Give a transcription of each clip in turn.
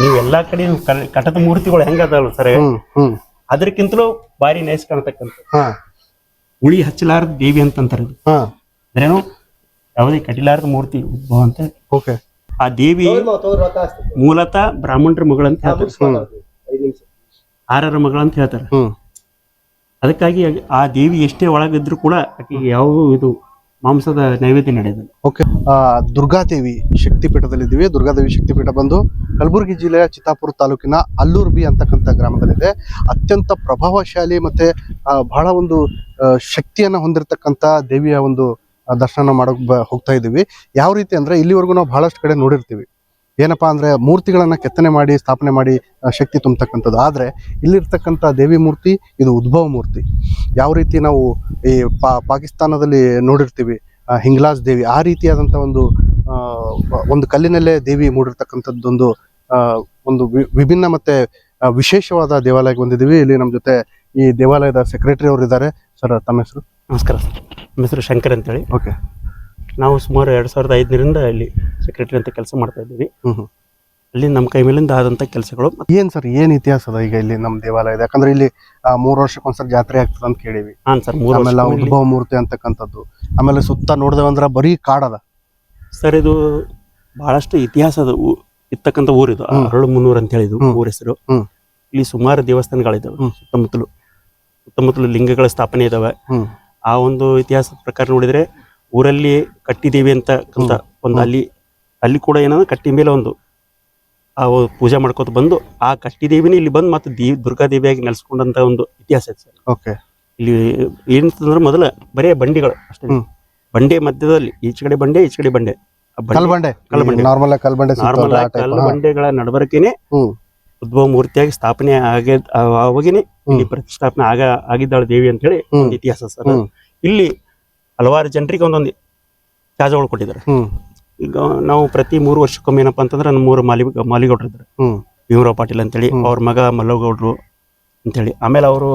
ನೀವು ಎಲ್ಲಾ ಕಡೆ ಕಟದ ಮೂರ್ತಿಗಳು ಹೆಂಗದಲ್ಲ ಅದಾವಲ್ಲ ಸರ್ ಅದಕ್ಕಿಂತಲೂ ಬಾರಿ ನೈಸ್ ಕಾಣ್ತಕ್ಕಂಥ ಹಾ. ಉಳಿ ಹಚ್ಚಲಾರದ ದೇವಿ ಅಂತಂತಾರೆ ಇದು ಹಾ. ಅಂದ್ರೇನು ಯಾವುದೇ ಕಟಿಲಾರದ ಮೂರ್ತಿ ಉದ್ಭವ ಅಂತ ಓಕೆ. ಆ ದೇವಿ ಮೂಲತಃ ಬ್ರಾಹ್ಮಣರ ಮಗಳಂತ ಅಂತ ಹೇಳ್ತಾರೆ. ಆರರ ಮಗಳಂತ ಅಂತ ಹೇಳ್ತಾರೆ. ಅದಕ್ಕಾಗಿ ಆ ದೇವಿ ಎಷ್ಟೇ ಒಳಗಿದ್ರು ಕೂಡ ಆಕೆಗೆ ಯಾವ ಇದು ಮಾಂಸದ ನೈವೇದ್ಯ ನಡೆಯುತ್ತೆ. ಓಕೆ ದುರ್ಗಾದೇವಿ ಶಕ್ತಿಪೀಠದಲ್ಲಿದ್ದೀವಿ. ದುರ್ಗಾದೇವಿ ಶಕ್ತಿಪೀಠ ಬಂದು ಕಲಬುರಗಿ ಜಿಲ್ಲೆಯ ಚಿತ್ತಾಪುರ ತಾಲೂಕಿನ ಅಲ್ಲೂರ್ಬಿ ಅಂತಕ್ಕಂಥ ಗ್ರಾಮದಲ್ಲಿದೆ. ಅತ್ಯಂತ ಪ್ರಭಾವಶಾಲಿ ಮತ್ತೆ ಬಹಳ ಒಂದು ಶಕ್ತಿಯನ್ನು ಹೊಂದಿರತಕ್ಕಂಥ ದೇವಿಯ ಒಂದು ದರ್ಶನ ಮಾಡೋಕ್ ಬ, ಹೋಗ್ತಾ ಇದ್ದೀವಿ. ಯಾವ ರೀತಿ ಅಂದ್ರೆ ಇಲ್ಲಿವರೆಗೂ ನಾವು ಬಹಳಷ್ಟು ಕಡೆ ನೋಡಿರ್ತೀವಿ. ಏನಪ್ಪಾ ಅಂದ್ರೆ ಮೂರ್ತಿಗಳನ್ನು ಕೆತ್ತನೆ ಮಾಡಿ ಸ್ಥಾಪನೆ ಮಾಡಿ ಶಕ್ತಿ ತುಂಬತಕ್ಕಂಥದ್ದು. ಆದ್ರೆ ಇಲ್ಲಿರ್ತಕ್ಕಂಥ ದೇವಿ ಮೂರ್ತಿ ಇದು ಉದ್ಭವ ಮೂರ್ತಿ. ಯಾವ ರೀತಿ ನಾವು ಈ ಪಾಕಿಸ್ತಾನದಲ್ಲಿ ನೋಡಿರ್ತೀವಿ ಹಿಂಗ್ಲಾಸ್ ಹಿಂಗ್ಲಾಜ್ ದೇವಿ ಆ ರೀತಿಯಾದಂಥ ಒಂದು ಒಂದು ಕಲ್ಲಿನಲ್ಲೇ ದೇವಿ ಮೂಡಿರ್ತಕ್ಕಂಥದ್ದೊಂದು ಒಂದು ವಿಭಿನ್ನ ಮತ್ತೆ ವಿಶೇಷವಾದ ದೇವಾಲಯಕ್ಕೆ ಬಂದಿದ್ದೀವಿ. ಇಲ್ಲಿ ನಮ್ಮ ಜೊತೆ ಈ ದೇವಾಲಯದ ಸೆಕ್ರೆಟರಿ ಅವರು ಇದ್ದಾರೆ ಸರ್ ತಮ್ಮ ಹೆಸರು? ನಮಸ್ಕಾರ ಸರ್ ನಮ್ಮ ಹೆಸರು ಶಂಕರ್ ಅಂತೇಳಿ. ಓಕೆ ನಾವು ಸುಮಾರು ಎರಡು ಸಾವಿರದ ಐದರಿಂದ ಅಲ್ಲಿ ಸೆಕ್ರೆಟರಿ ಅಂತ ಕೆಲಸ ಮಾಡ್ತಾ ಇದ್ದೀವಿ. ಅಲ್ಲಿ ನಮ್ಮ ಕೈ ಮೇಲಿಂದ ಆದಂಥ ಕೆಲಸಗಳು ಏನ್ ಸರ್ ಏನು ಇತಿಹಾಸ ಅದ ಈಗ ಇಲ್ಲಿ ನಮ್ಮ ದೇವಾಲಯದ ಯಾಕಂದ್ರೆ ಇಲ್ಲಿ ಮೂರು ವರ್ಷಕ್ಕೊಂದ್ಸರಿ ಜಾತ್ರೆ ಆಗ್ತದೆ ಅಂತ ಕೇಳಿವಿ. ಹಾಂ ಸರ್ ಮೂರು ಆಮೇಲೆ ಉದ್ಭವ ಮೂರ್ತಿ ಅಂತಕ್ಕಂಥದ್ದು. ಆಮೇಲೆ ಸುತ್ತ ನೋಡಿದೇವಂದ್ರ ಬರೀ ಕಾಡದ ಸರ್ ಇದು ಬಹಳಷ್ಟು ಇತಿಹಾಸದ ಇತ್ತಕ್ಕಂಥ ಇರ್ತಕ್ಕಂಥ ಊರಿದು. ಅರಳು ಮುನ್ನೂರು ಅಂತ ಹೇಳಿದ್ರು. ಊರ ಹೆಸರು. ಇಲ್ಲಿ ಸುಮಾರು ದೇವಸ್ಥಾನಗಳಿದ್ದಾವೆ. ಸುತ್ತಮುತ್ತಲು ಸುತ್ತಮುತ್ತಲು ಲಿಂಗಗಳ ಸ್ಥಾಪನೆ ಇದಾವೆ. ಆ ಒಂದು ಇತಿಹಾಸದ ಪ್ರಕಾರ ನೋಡಿದ್ರೆ ಊರಲ್ಲಿ ಕಟ್ಟಿದೇವಿ ಅಂತ ಅಂತ ಒಂದು ಅಲ್ಲಿ ಅಲ್ಲಿ ಕೂಡ ಏನಂದ್ರೆ ಕಟ್ಟಿ ಮೇಲೆ ಒಂದು ಆ ಒ- ಪೂಜೆ ಮಾಡ್ಕೋತ ಬಂದು ಆ ಕಟ್ಟಿದೇವಿನೇ ಇಲ್ಲಿ ಬಂದು ಮತ್ತೆ ದೇವಿ ದುರ್ಗಾದೇವಿಯಾಗಿ ನೆಲೆಸ್ಕೊಂಡಂತ ಒಂದು ಇತಿಹಾಸ ಐತೆ ಸರ್ ಓಕೆ ಇಲ್ಲಿ ಏನಂತಂದ್ರೆ ಮೊದಲ ಬರೇ ಬಂಡಿಗಳು ಅಷ್ಟೇ ಹ್ಮ್. ಬಂಡೆ ಮಧ್ಯದಲ್ಲಿ ಈಚೆ ಕಡೆ ಬಂಡೆ ಈಚೆ ಕಡೆ ಬಂಡೆ ಆ ಬಂಡೆ ಕಲ್ಬಂಡೆ ಕಲ್ಬಂಡೆ. ನಾರ್ಮಲ್ ಆಗಿ ಕಲ್ಬಂಡೆ. ಕಲ್ಲು. ಬಂಡೆಗಳ ನಡಬರ್ಕೆನೆ ಹ್ಮ್ ಉದ್ಭವ ಮೂರ್ತಿಯಾಗಿ ಸ್ಥಾಪನೆ ಆಗ ಅವಾಗಿನೇ ಇಲ್ಲಿ. ಪ್ರತಿಷ್ಠಾಪನೆ ಆಗ ಆಗಿದ್ದಾಳೆ ದೇವಿ ಅಂತ ಹೇಳಿ ಹ್ಮ್. ಇತಿಹಾಸ ಸರ್ ಹ್ಮ್. ಇಲ್ಲಿ ಹಲವಾರು ಜನರಿಗೆ ಒಂದೊಂದು ತಾಜಾಗಳು ಕೊಟ್ಟಿದ್ದಾರೆ ಈಗ ನಾವು ಪ್ರತಿ ಮೂರು ವರ್ಷಕ್ಕೊಮ್ಮೆ ಏನಪ್ಪ ಅಂತಂದ್ರೆ ನಮ್ಮ ಮೂರು ಮಾಲಿ ಮಾಲಿಗೌಡ್ರು ಇದ್ದಾರೆ. ಭೀಮರಾವ್ ಪಾಟೀಲ್ ಅಂತೇಳಿ. ಅವ್ರ ಮಗ ಮಲ್ಲಗೌಡರು ಅಂತೇಳಿ. ಆಮೇಲೆ ಅವರು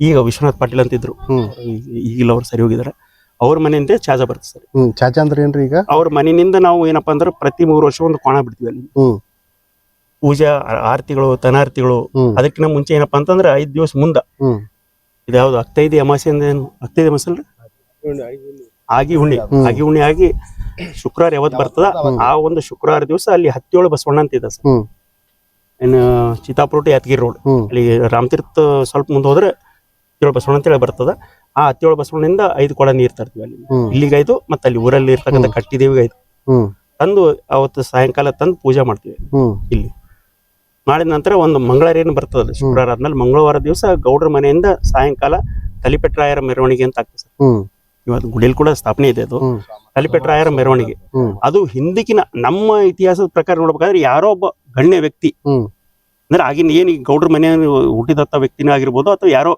ಈಗ ವಿಶ್ವನಾಥ್ ಪಾಟೀಲ್ ಅಂತಿದ್ರು ಇದ್ರು. ಈಗ- ಈಗಿಲ್ಲ ಅವ್ರು ಸರಿ ಹೋಗಿದ್ದಾರೆ. ಅವ್ರ ಮನೆಯಿಂದ ಚಾಜ ಬರುತ್ತೆ ಸರ್. ಚಾಚಾ ಅಂದ್ರೆ ಏನ್ರಿ ಈಗ? ಅವ್ರ ಮನೆಯಿಂದ ನಾವು ಏನಪ್ಪಾ ಅಂದ್ರೆ ಪ್ರತಿ ಮೂರು ವರ್ಷ ಒಂದು ಕೋಣ ಬಿಡ್ತೀವಿ ಅಲ್ಲಿ. ಪೂಜಾ ಆರತಿಗಳು ತನಾರ್ತಿಗಳು ಅದಕ್ಕಿಂತ ಮುಂಚೆ ಏನಪ್ಪಾ ಅಂತಂದ್ರೆ ಐದ್ ದಿವಸ ಮುಂದ. ಇದ್ಯಾವ್ದು ಹತ್ತೈದು ಅಮಾಸೆ ಅಂದ್ರೆ ಏನು? ಹತ್ತೈದು ಅಮಾಸೆ ಅಲ್ರಿ? ಆಗಿ ಹುಣ್ಣಿ. ಆಗಿ ಹುಣ್ಣಿ. ಆಗಿ ಶುಕ್ರವಾರ ಯಾವತ್ ಬರ್ತದ? ಆ ಒಂದು ಶುಕ್ರವಾರ ದಿವಸ ಅಲ್ಲಿ ಹತ್ತೇಳು ಬಸವಣ್ಣ ಅಂತ ಇದೆ ಸರ್. ಏನು ಇನ್ನು ಚಿತ್ತಾಪುರ ಟು ಯಾದಗಿರಿ ರೋಡ್. ಅಲ್ಲಿ ರಾಮತೀರ್ಥ ಸ್ವಲ್ಪ ಮುಂದೆ ಹೋದ್ರೆ ಹತ್ತೇಳು ಬಸವಣ್ಣ ಅಂತೇಳಿ ಬರ್ತದ. ಆ ಹತ್ತೇಳು ಬಸವಣ್ಣಿಂದ ಐದು ಕೊಡ ನೀರ್ ತರ್ತೀವಿ ಅಲ್ಲಿ ಇಲ್ಲಿಗಾಯ್ತು ಮತ್ತೆ ಅಲ್ಲಿ ಊರಲ್ಲಿ ಇರ್ತಕ್ಕಂಥ ಕಟ್ಟಿ ದೇವಿಗೆ ಐದು. ತಂದು ಅವತ್ತು ಸಾಯಂಕಾಲ ತಂದು ಪೂಜೆ ಮಾಡ್ತೀವಿ ಇಲ್ಲಿ. ಮಾಡಿದ ನಂತರ ಒಂದು ಮಂಗಳವಾರ ಏನು ಬರ್ತದಲ್ಲ ಶುಕ್ರವಾರ ಆದ್ಮೇಲೆ ಮಂಗಳವಾರ ದಿವಸ ಗೌಡ್ರ ಮನೆಯಿಂದ ಸಾಯಂಕಾಲ ತಲಿಪೆಟ್ರಾಯರ ಮೆರವಣಿಗೆ ಅಂತ ಆಗ್ತದೆ ಸರ್. ಇವತ್ತು ಗುಡಿಯಲ್ಲಿ ಕೂಡ ಸ್ಥಾಪನೆ ಇದೆ ಅದು. ಕಲಿಪೆಟ್ರಾಯರ ಮೆರವಣಿಗೆ. ಅದು ಹಿಂದಿಕಿನ ನಮ್ಮ ಇತಿಹಾಸದ ಪ್ರಕಾರ ನೋಡ್ಬೇಕಾದ್ರೆ ಯಾರೋ ಒಬ್ಬ ಗಣ್ಯ ವ್ಯಕ್ತಿ. ಅಂದ್ರೆ ಆಗಿನ ಏನ್ ಈ ಗೌಡ್ರ ಮನೆ ಹುಟ್ಟಿದಂತ ವ್ಯಕ್ತಿನೇ ಆಗಿರ್ಬೋದು ಅಥವಾ ಯಾರೋ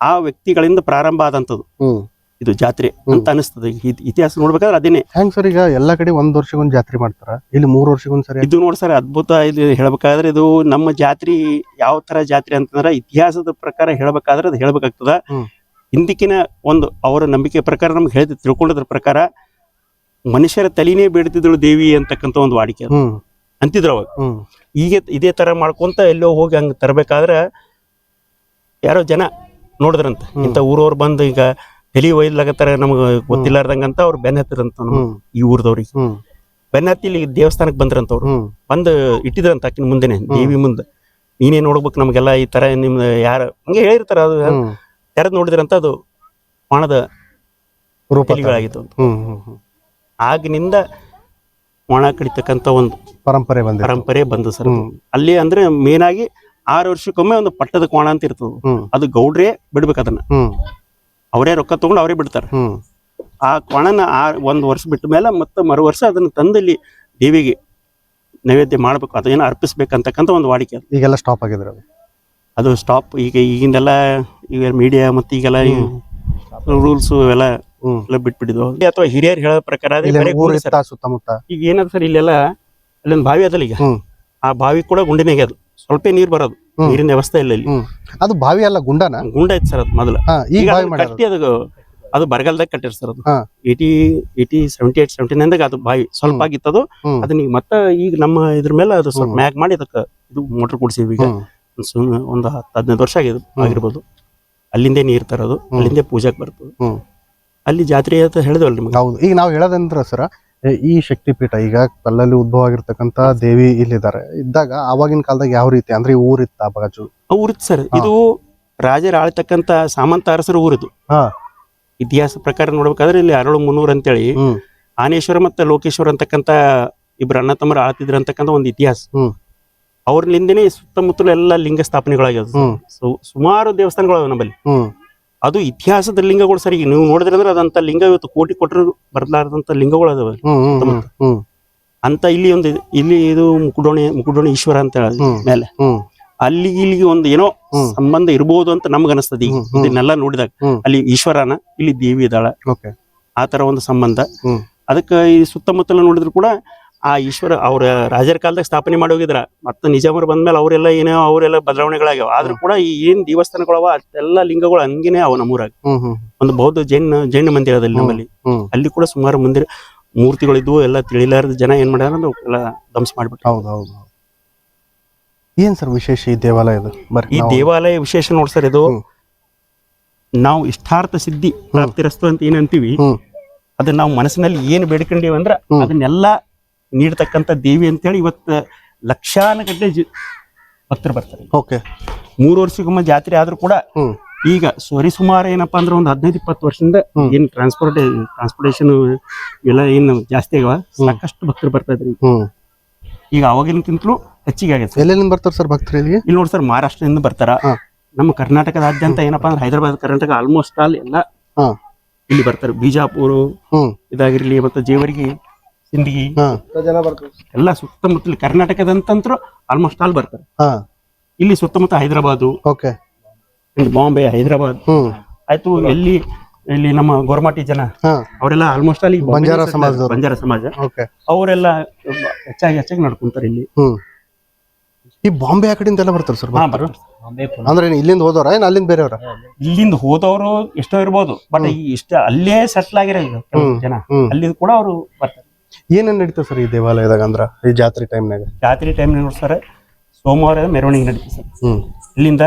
ಆ ವ್ಯಕ್ತಿಗಳಿಂದ ಪ್ರಾರಂಭ ಆದಂತದ್ದು ಇದು ಜಾತ್ರೆ ಅಂತ ಅನಿಸ್ತದೆ ಇತಿಹಾಸ ನೋಡ್ಬೇಕಾದ್ರೆ ಅದೇನೆ. ಹೆಂಗ್ ಸರ್ ಈಗ ಎಲ್ಲಾ ಕಡೆ ಒಂದ್ ವರ್ಷಗೊಂದ್ ಜಾತ್ರೆ ಮಾಡ್ತಾರ? ಇಲ್ಲಿ ಮೂರ್ ವರ್ಷಗೊಂದ್ ಸರಿ? ಇದು ನೋಡಿ ಸರ್ ಅದ್ಭುತ ಇದು ಹೇಳ್ಬೇಕಾದ್ರೆ ಇದು ನಮ್ಮ ಜಾತ್ರೆ ಯಾವ ತರ ಜಾತ್ರೆ ಅಂತಂದ್ರೆ ಇತಿಹಾಸದ ಪ್ರಕಾರ ಹೇಳ್ಬೇಕಾದ್ರೆ ಅದು ಹೇಳ್ಬೇಕಾಗ್ತದ. ಹ್ಮ್. ಹಿಂದಿಕಿನ ಒಂದು ಅವರ ನಂಬಿಕೆ ಪ್ರಕಾರ ನಮ್ಗೆ ಹೇಳಿದ ತಿಳ್ಕೊಳ್ಳೋದ್ರ ಪ್ರಕಾರ ಮನುಷ್ಯರ ತಲೆನೇ ಬೇಡ್ತಿದ್ರು ದೇವಿ ಅಂತಕ್ಕಂಥ ಒಂದು ವಾಡಿಕೆ. ಅಂತಿದ್ರು ಅವಾಗ. ಈಗ ಇದೇ ತರ ಮಾಡ್ಕೊಂತ ಎಲ್ಲೋ ಹೋಗಿ ಹಂಗ ತರಬೇಕಾದ್ರೆ ಯಾರೋ ಜನ ನೋಡಿದ್ರಂತ. ಇಂತ ಇಂಥ ಊರವ್ರು ಬಂದು ಈಗ ತಲಿ ಒಯ್ಲಾಗತ್ತಾರ ನಮ್ಗೆ ಗೊತ್ತಿಲ್ಲಾರ್ದಂಗಂತ ಅವ್ರು ಬೆನ್ನ ಹತ್ತಿರಂತ ಈ ಊರದವ್ರಿಗೆ. ಬೆನ್ನ ಹತ್ತಿ ಇಲ್ಲಿ ದೇವಸ್ಥಾನಕ್ಕೆ ಬಂದ್ರಂತ ಅವ್ರು. ಬಂದು ಇಟ್ಟಿದ್ರಂತ ಆಕಿನ ಮುಂದೆನೆ ದೇವಿ ಮುಂದೆ. ನೀನೇ ನೋಡ್ಬೇಕು ನಮಗೆಲ್ಲ ಈ ತರ ನಿಮ್ದು ಯಾರು ಹಂಗೆ ಹೇಳಿರ್ತಾರ ಅದು. ತೆರೆದು ನೋಡಿದ್ರಂತ ಅದು ಒಣದ ರೂಪ ತರ. ತಲಿಗಳಾಗಿತ್ತು ಅಂತ ಹ್ಮ್ ಹ್ಮ್ ಹ್ಮ್. ಆಗಿನಿಂದ ಒಣ ಕಡಿತಕ್ಕಂತ ಒಂದು ಪರಂಪರೆ ಬಂದ ಪರಂಪರೆ ಬಂದು ಸರ್ ಅಲ್ಲಿ ಅಂದ್ರೆ ಮೇನ್ ಆಗಿ ಆರು ವರ್ಷಕ್ಕೊಮ್ಮೆ ಒಂದು ಪಟ್ಟದ ಕೋಣ ಅಂತ ಇರ್ತದೆ ಅದು. ಗೌಡ್ರೇ ಬಿಡ್ಬೇಕು ಅದನ್ನ. ಅವರೇ ರೊಕ್ಕ ತಗೊಂಡು ಅವರೇ ಬಿಡ್ತಾರೆ. ಆ ಕೋಣನ ಆ ಒಂದು ವರ್ಷ ಬಿಟ್ಟ ಮೇಲೆ ಮತ್ತೆ ಮರು ವರ್ಷ ಅದನ್ನ ತಂದಲ್ಲಿ ದೇವಿಗೆ ನೈವೇದ್ಯ ಮಾಡ್ಬೇಕು ಅದನ್ನ ಅರ್ಪಿಸ್ಬೇಕಂತಕ್ಕಂಥ ಒಂದು ವಾಡಿಕೆ ಈಗೆಲ್ಲ ಸ್ಟಾಪ್ ಆಗಿದ್ರೆ ಅದು ಸ್ಟಾಪ್ ಈಗ ಈಗಿಂದೆಲ್ಲ ಈಗ ಮೀಡಿಯಾ ಮತ್ತೆ ಈಗೆಲ್ಲ ರೂಲ್ಸ್ ಇವೆಲ್ಲ ಎಲ್ಲ ಬಿಟ್ಬಿಟ್ಟಿದ್ವು ಅಥವಾ ಹಿರಿಯರು ಹೇಳೋ ಪ್ರಕಾರ ಅದೇ ಬರೀ ಊರ್ ಗುಂಡಿ ಸರ್. ಸುತ್ತಮುತ್ತ ಈಗ ಏನದ ಸರ್ ಇಲ್ಲೆಲ್ಲ ಅಲ್ಲೊಂದು ಬಾವಿ ಅದಲ್ಲ ಈಗ ಹ್ಮ್. ಆ ಬಾವಿ ಕೂಡ ಗುಂಡಿನಾಗೆ ಅದು ಸ್ವಲ್ಪ ನೀರ್ ಬರೋದು ಹ್ಮ್. ನೀರಿನ ವ್ಯವಸ್ಥೆ ಇಲ್ಲ ಇಲ್ಲಿ ಹ್ಮ್ ಅದು ಬಾವಿ ಅಲ್ಲ ಗುಂಡನ ಗುಂಡ ಐತಿ ಸರ್ ಅದು ಮೊದಲು ಹಾ ಈಗ ಈಗ ಬಾವಿ ಅದನ್ನ ಮಾಡ್ಯಾರ ಕಟ್ಟಿ ಅದು ಅದು ಬರಗಾಲದಾಗ ಕಟ್ಟಿರ್ ಸರ್ ಅದು ಹಾ. Eighty eighty seventy eight seventy ನೈನ್ದಾಗ ಅದು ಬಾವಿ ಸ್ವಲ್ಪ ಹ್ಮ್. ಅದು ಹ್ಮ್. ಅದನ್ನ ಈಗ ಮತ್ತೆ ಈಗ ನಮ್ಮ ಇದ್ರ ಮೇಲೆ ಅದು ಸ್ವಲ್ಪ ಹ್ಮ್. ಮ್ಯಾಗ್ ಮಾಡಿ ಅದಕ್ಕೆ ಇದು ಮೋಟರ್ ಕೊಡ್ಸಿವಿ ಈಗ ಹ್ಮ್. ಒಂದ್ ಸುಮ್ನೆ ಒಂದು ಹತ್ತು ಹದಿನೈದು ವರ್ಷ ಆಗಿದೆ. ಆಗಿರ್ಬೋದು. ಅಲ್ಲಿಂದೇ ನೀರು ತರೋದು. ಅಲ್ಲಿಂದೇ ಪೂಜಾಕ್ ಬರ್ತದೆ. ಅಲ್ಲಿ ಜಾತ್ರೆ ಅಂತ ಹೇಳಿದ್ವಲ್ಲ ನಿಮ್ಗೆ? ಹೌದು. ಈಗ ನಾವು ಹೇಳೋದಂದ್ರ ಸರ ಈ ಶಕ್ತಿಪೀಠ ಈಗ ಕಲ್ಲಲ್ಲಿ ಉದ್ಭವ ಆಗಿರ್ತಕ್ಕಂತ ದೇವಿ ಇಲ್ಲಿದ್ದಾರೆ. ಇದ್ದಾಗ ಆವಾಗಿನ ಕಾಲದಾಗ ಯಾವ ರೀತಿ? ಅಂದ್ರೆ ಈ ಊರಿತ್ತ ಬಾಜು? ಊರಿತ್ತು ಸರ್. ಇದು ರಾಜರ ಆಳ್ತಕ್ಕಂತ ಸಾಮಂತ ಅರಸರ ಊರಿದು. ಹಾ. ಇತಿಹಾಸ ಪ್ರಕಾರ ನೋಡ್ಬೇಕಾದ್ರೆ ಇಲ್ಲಿ ಅರಳು ಮುನ್ನೂರ್ ಅಂತೇಳಿ ಆನೇಶ್ವರ ಮತ್ತೆ ಲೋಕೇಶ್ವರ ಅಂತಕ್ಕಂತ ಇಬ್ರು ಅಣ್ಣ ತಮ್ಮರು ಆಳ್ತಿದ್ರು ಅಂತಕ್ಕಂತ ಒಂದು ಇತಿಹಾಸ. ಅವ್ರಲಿಂದನೇ ಸುತ್ತಮುತ್ತಲು ಎಲ್ಲ ಲಿಂಗ ಸ್ಥಾಪನೆಗಳಾಗ್ಯದ ಹ್ಮ್. ಸು- ಸುಮಾರು ದೇವಸ್ಥಾನಗಳಾವ ನಮ್ಮಲ್ಲಿ. ಅದು ಇತಿಹಾಸದ ಲಿಂಗಗಳು ಸರಿ. ನೀವು ನೋಡಿದ್ರೆ ಅಂದ್ರೆ ಅದಂತ ಲಿಂಗ ಇವತ್ತು ಕೋಟಿ ಕೊಟ್ಟರು ಬರ್ಲಾರ್ದಂತ ಲಿಂಗಗಳು ಅದಾವ. ಅಂತ ಇಲ್ಲಿ ಒಂದು ಇಲ್ಲಿ ಇದು ಮುಕುಡೋಣಿ ಮುಕುಡೋಣಿ ಈಶ್ವರ ಅಂತ ಹೇಳಿ. ಮೇಲೆ. ಅಲ್ಲಿ ಇಲ್ಲಿಗೆ ಒಂದು ಏನೋ. ಸಂಬಂಧ ಇರಬಹುದು ಅಂತ ನಮ್ಗೆ ಅನಿಸ್ತದೆ. ಇದನ್ನೆಲ್ಲ ನೋಡಿದಾಗ ಅಲ್ಲಿ ಈಶ್ವರನ ಇಲ್ಲಿ ದೇವಿ ಇದ್ದಾಳ. ಆತರ ಆ ತರ ಒಂದು ಸಂಬಂಧ. ಅದಕ್ಕೆ ಈ ಸುತ್ತಮುತ್ತಲ ನೋಡಿದ್ರು ಕೂಡ ಆ ಈಶ್ವರ ಅವ್ರ ರಾಜರ ಕಾಲದಾಗ ಸ್ಥಾಪನೆ ಮಾಡಿ ಹೋಗಿದ್ರ. ಮತ್ತೆ ನಿಜಾಮರು ಬಂದ್ಮೇಲೆ ಅವರೆಲ್ಲ ಏನೋ ಅವರೆಲ್ಲ ಬದಲಾವಣೆಗಳಾಗ್ಯಾವ. ಆದ್ರೂ ಕೂಡ ಈ ಏನ್ ದೇವಸ್ಥಾನಗಳವ ಅಷ್ಟೆಲ್ಲ ಲಿಂಗಗಳು ಹಂಗೇನೆ ಅವ ನಮ್ಮೂರಾಗ. ಒಂದು ಬೌದ್ಧ ಜೈನ ಜೈನ ಮಂದಿರದಲ್ಲಿ ನಮ್ಮಲ್ಲಿ. ಹ್ಮ್. ಅಲ್ಲಿ ಕೂಡ ಸುಮಾರು ಮಂದಿರ ಮೂರ್ತಿಗಳಿದ್ವು ಎಲ್ಲ ತಿಳಿಲಾರದ ಜನ ಏನ್ ಮಾಡ್ಯಾರ ಎಲ್ಲ ಧ್ವಂಸ ಮಾಡ್ಬಿಟ್ಟು ಹೌದು ಹೌದು. ಏನ್ ಸರ್ ವಿಶೇಷ ಈ ದೇವಾಲಯದ ಬರ್ರಿ ಈ ದೇವಾಲಯ ವಿಶೇಷ ನೋಡ್ಸರ್ ಇದು ಹ್ಮ್. ನಾವು ಇಷ್ಟಾರ್ಥ ಸಿದ್ಧಿ ಪ್ರಾಪ್ತಿರಸ್ತು ಅಂತ ಏನಂತೀವಿ. ಅದನ್ನ ನಾವು ಮನಸ್ಸಿನಲ್ಲಿ ಏನ್ ಬೇಡ್ಕೊಂಡಿವಿ ಅಂದ್ರ ಹ್ಮ್. ಅದನ್ನೆಲ್ಲ ನೀಡ್ತಕ್ಕಂತ ದೇವಿ ಅಂತೇಳಿ ಇವತ್ತು ಲಕ್ಷಾನುಗಟ್ಟಲೆ ಜಿ ಭಕ್ತರು ಬರ್ತಾರೆ. ಓಕೆ ಮೂರು ವರ್ಷಕ್ಕೊಮ್ಮೆ ಜಾತ್ರೆ ಆದ್ರೂ ಕೂಡ ಹ್ಮ್. ಈಗ ಸರಿ ಸುಮಾರು ಏನಪ್ಪಾ ಅಂದ್ರೆ ಒಂದು ಹದಿನೈದು ಇಪ್ಪತ್ತು ವರ್ಷದಿಂದ. ಏನ್ ಟ್ರಾನ್ಸ್ಪೋರ್ಟ್ ಟ್ರಾನ್ಸ್ಪೋರ್ಟೇಷನ್ ಎಲ್ಲ ಏನು ಜಾಸ್ತಿ ಆಗವ ಸಾಕಷ್ಟು ಭಕ್ತರು ಬರ್ತಾ ಇದ್ರಿ. ಹ್ಮ್. ಈಗ ಅವಾಗಿನಕ್ಕಿಂತಲೂ ಹೆಚ್ಚಿಗೆ ಆಗೈತೆ ಸರ್. ಎಲ್ಲೆಲ್ಲಿಂದ ಬರ್ತಾರೆ ಸರ್ ಭಕ್ತರು ಇಲ್ಲಿ ಇಲ್ಲಿ ನೋಡಿ ಸರ್ ಮಹಾರಾಷ್ಟ್ರದಿಂದ ಬರ್ತಾರ. ಹಾ. ನಮ್ಮ ಕರ್ನಾಟಕದಾದ್ಯಂತ ಏನಪ್ಪಾ ಅಂದ್ರೆ ಹೈದರಾಬಾದ್ ಕರ್ನಾಟಕ ಆಲ್ಮೋಸ್ಟ್ ಆಲ್ ಎಲ್ಲ ಹಾ. ಇಲ್ಲಿ ಬರ್ತಾರೆ. ಬಿಜಾಪುರ ಹ್ಮ್. ಇದಾಗಿರ್ಲಿ ಮತ್ತೆ ಜೇವರ್ಗಿ ಸಿಂದಗಿ ಹಾ. ಜನ ಬರ್ತಾರೆ ಎಲ್ಲ ಸುತ್ತಮುತ್ತಲು ಕರ್ನಾಟಕದಂತಂತ್ರು ಆಲ್ಮೋಸ್ಟ್ ಆಲ್ ಬರ್ತಾರೆ. ಹಾ. ಇಲ್ಲಿ ಸುತ್ತಮುತ್ತ ಹೈದರಾಬಾದ್. ಓಕೆ. ಇಲ್ಲಿ ಬಾಂಬೆ ಹೈದರಾಬಾದ್. ಹ್ಮ್ ಆಯ್ತು ಎಲ್ಲಿ ಇಲ್ಲಿ ನಮ್ಮ ಗೋರ್ಮಾಟಿ ಜನ ಹಾ. ಅವರೆಲ್ಲ ಆಲ್ಮೋಸ್ಟ್ ಬಾಂಬೆನೇ ಬಂಜಾರ ಸಮಾಜದವ್ರು. ಬಂಜಾರ ಸಮಾಜ. ಓಕೆ. ಅವರೆಲ್ಲ ಹೆಚ್ಚಾಗಿ ಹೆಚ್ಚಾಗಿ ನಡ್ಕೊಂತಾರೆ ಇಲ್ಲಿ. ಹ್ಮ್ ಈ ಬಾಂಬೆ ಆ ಕಡೆಯಿಂದ ಎಲ್ಲ ಬರ್ತಾರೆ ಸರ್ ಹಾ, ಬರ್ತಾರೆ. ಅಂದ್ರೆ ಏನ್ ಇಲ್ಲಿಂದ ಹೋದವ್ರ? ಏನ್ ಅಲ್ಲಿಂದ ಬೇರೆಯವ್ರ? ಇಲ್ಲಿಂದ ಹೋದವರು ಎಷ್ಟೋ ಇರ್ಬೋದು. ಬಟ್ ಈ ಇಷ್ಟ ಅಲ್ಲೇ ಸೆಟ್ಲ್ ಆಗಿರೋ ಕೆಲವು ಜನ. ಹ್ಮ್ ಅಲ್ಲಿ ಕೂಡ ಅವರು ಬರ್ತಾರೆ. ಏನೇನ್ ನಡೀತದೆ ಸರ್ ಈ ದೇವಾಲಯದಾಗ ಅಂದ್ರ ಈ ಜಾತ್ರೆ ಟೈಮ್ನಾಗ ಜಾತ್ರೆ ಟೈಮ್ ಸರ್ ಸೋಮವಾರ ಮೆರವಣಿಗೆ ನಡೀತದೆ ಸರ್. ಹ್ಮ್. ಇಲ್ಲಿಂದ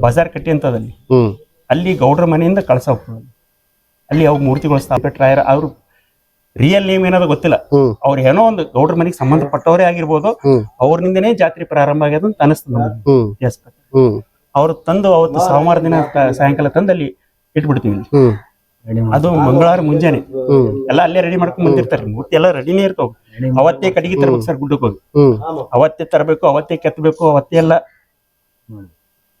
ಬಜಾರ್ ಕಟ್ಟಿ ಅಂತ ಅದಲ್ಲಿ ಹ್ಮ್. ಅಲ್ಲಿ ಗೌಡ್ರ ಮನೆಯಿಂದ ಕಳಸ ಹೋಗ್ತದೆ ಅಲ್ಲಿ. ಅವ್ರು ಮೂರ್ತಿಗಳು ಸ್ಥಾಪಿಟ್ರಾಯರ ಅವರು ರಿಯಲ್ ನೇಮ್ ಏನಾದ್ರು ಗೊತ್ತಿಲ್ಲ. ಹ್ಮ್. ಅವ್ರು ಏನೋ ಒಂದು ಗೌಡ್ರ ಮನೆಗೆ ಸಂಬಂಧಪಟ್ಟವರೇ ಆಗಿರ್ಬೋದು. ಹ್ಮ್. ಅವ್ರನಿಂದನೇ ಜಾತ್ರೆ ಪ್ರಾರಂಭ ಆಗ್ಯದ ಅಂತ ಅನಿಸ್ತದೆ ನಮಗೆ. ಹ್ಮ್. ಇತಿಹಾಸ ಪ್ರಕಾರ. ಹ್ಮ್ ಅವ್ರು ತಂದು ಅವತ್ತು ಸೋಮವಾರ ದಿನ ತ- ಸಾಯಂಕಾಲ ತಂದು ಅಲ್ಲಿ ಇಟ್ಬಿಡ್ತೀವಿ ಇಲ್ಲಿ. ಹ್ಮ್. ಅದು ಮಂಗಳವಾರ ಮುಂಜಾನೆ. ಎಲ್ಲ ಅಲ್ಲೇ ರೆಡಿ ಮಾಡ್ಕೊಂಡ್ ಬಂದಿರ್ತಾರೆ ಮೂರ್ತಿ ಎಲ್ಲ ರೆಡಿನೇ ಇರ್ತಾವ. ಅವತ್ತೇ ಕಡಿಗೆ ತರ್ಬೇಕು ಸರ್ ಗುಡ್ಡಕ್ಕೆ ಹೋಗಿ. ಅವತ್ತೇ ತರಬೇಕು ಅವತ್ತೇ ಕೆತ್ತಬೇಕು ಅವತ್ತೇ ಎಲ್ಲ.